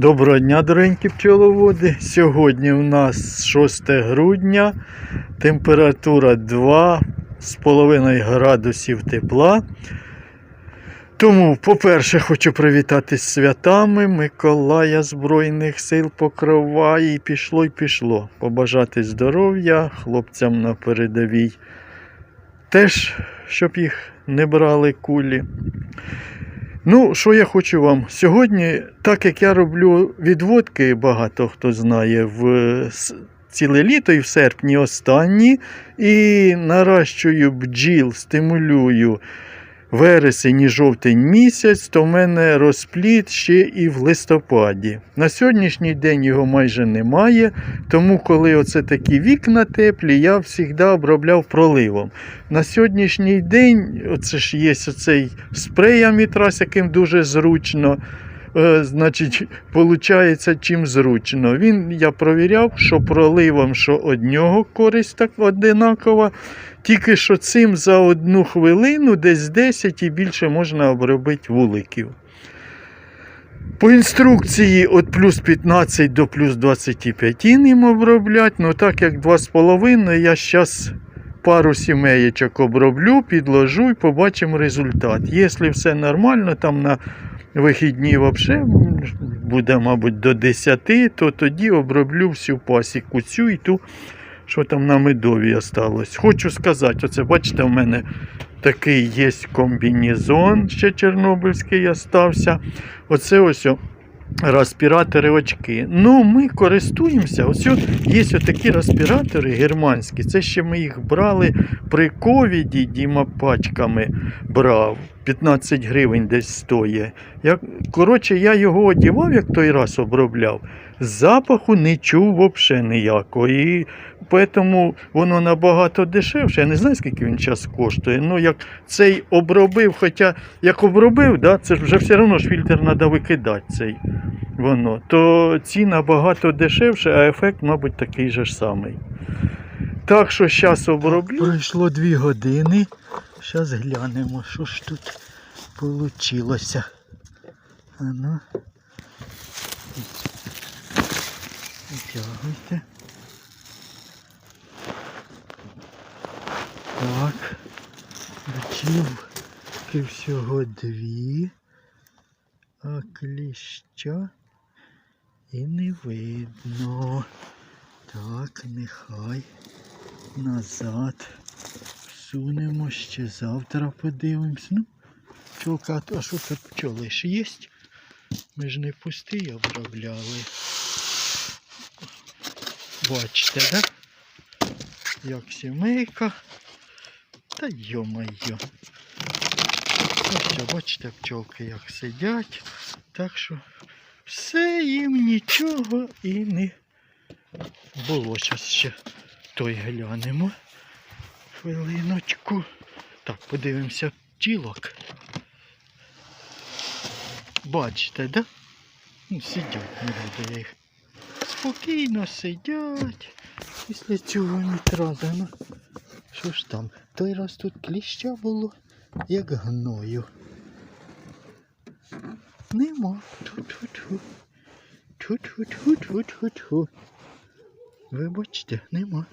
Доброго дня, дорогенькі пчеловоди. Сьогодні у нас 6 грудня, температура 2,5 градусів тепла. Тому, по-перше, хочу привітати з святами Миколая Збройних сил Покрова. І пішло, і пішло. Побажати здоров'я хлопцям на передовій. Теж, щоб їх не брали кулі. Ну, що я хочу вам? Сьогодні, так як я роблю відводки, багато хто знає, в ціле літо і в серпні останні, і наращую бджіл, стимулюю вересень і жовтень місяць, то в мене розпліт ще і в листопаді. На сьогоднішній день його майже немає, тому коли оце такі вікна теплі, я завжди обробляв проливом. На сьогоднішній день, оце ж є оцей спрей амітрас, яким дуже зручно. Е, значить, виходить, чим зручно. Він я провіряв, що проливом, що однього користь так одинакова. Тільки що цим за одну хвилину десь 10 і більше можна обробити вуликів. По інструкції від плюс 15 до плюс 25 ним оброблять. Ну так як 2,5 я зараз пару сімеєчок оброблю, підложу і побачимо результат. Якщо все нормально, там на вихідні взагалі буде, мабуть, до 10, то тоді оброблю всю пасіку цю і ту, що там на медові осталось. Хочу сказати, оце бачите, в мене такий є комбінезон, ще чорнобильський остався. Оце ось о, респіратори очки. Ну, ми користуємося. Ось є такі респіратори германські. Це ще ми їх брали при ковіді, Діма пачками брав. 15 гривень десь стоїть. Я, коротше, я його одівав, як той раз обробляв. Запаху не чув взагалі ніякого. І тому воно набагато дешевше. Я не знаю, скільки він зараз коштує. Ну, як цей обробив, хоча як обробив, да, це вже все одно ж фільтр треба викидати цей. Воно, то ці набагато дешевше, а ефект, мабуть, такий же ж самий. Так що зараз оброблю. Пройшло 2 години. Зараз глянемо, що ж тут вийшло. Ану. Витягуйте. Так. Бачівки всього дві. А кліща і не видно. Так, нехай назад. Сунемо ще завтра подивимось. Ну, пчелка, а що тут пчоли ж є? Ми ж не пусті обробляли. Бачите, да? Як сімейка. Та йо-моє. Ось, бачите, пчолки як сидять. Так що все їм нічого і не було. Зараз ще той глянемо. Хвилиночку. Так, подивимося тілок. Бачите, да? Ну, сидять, не буду я їх. Спокійно сидять. Після цього мітраза. Ну, що ж там? Той раз тут кліща було, як гною. Нема. Ту-ту-ту. Ту-ту-ту-ту-ту-ту. Ви нема.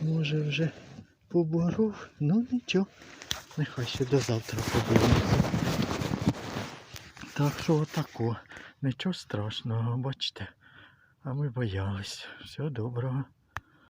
Може вже поборов, ну нічого. Нехай ще до завтра подивимося. Так що отако. Нічого страшного, бачите. А ми боялись. Всього доброго.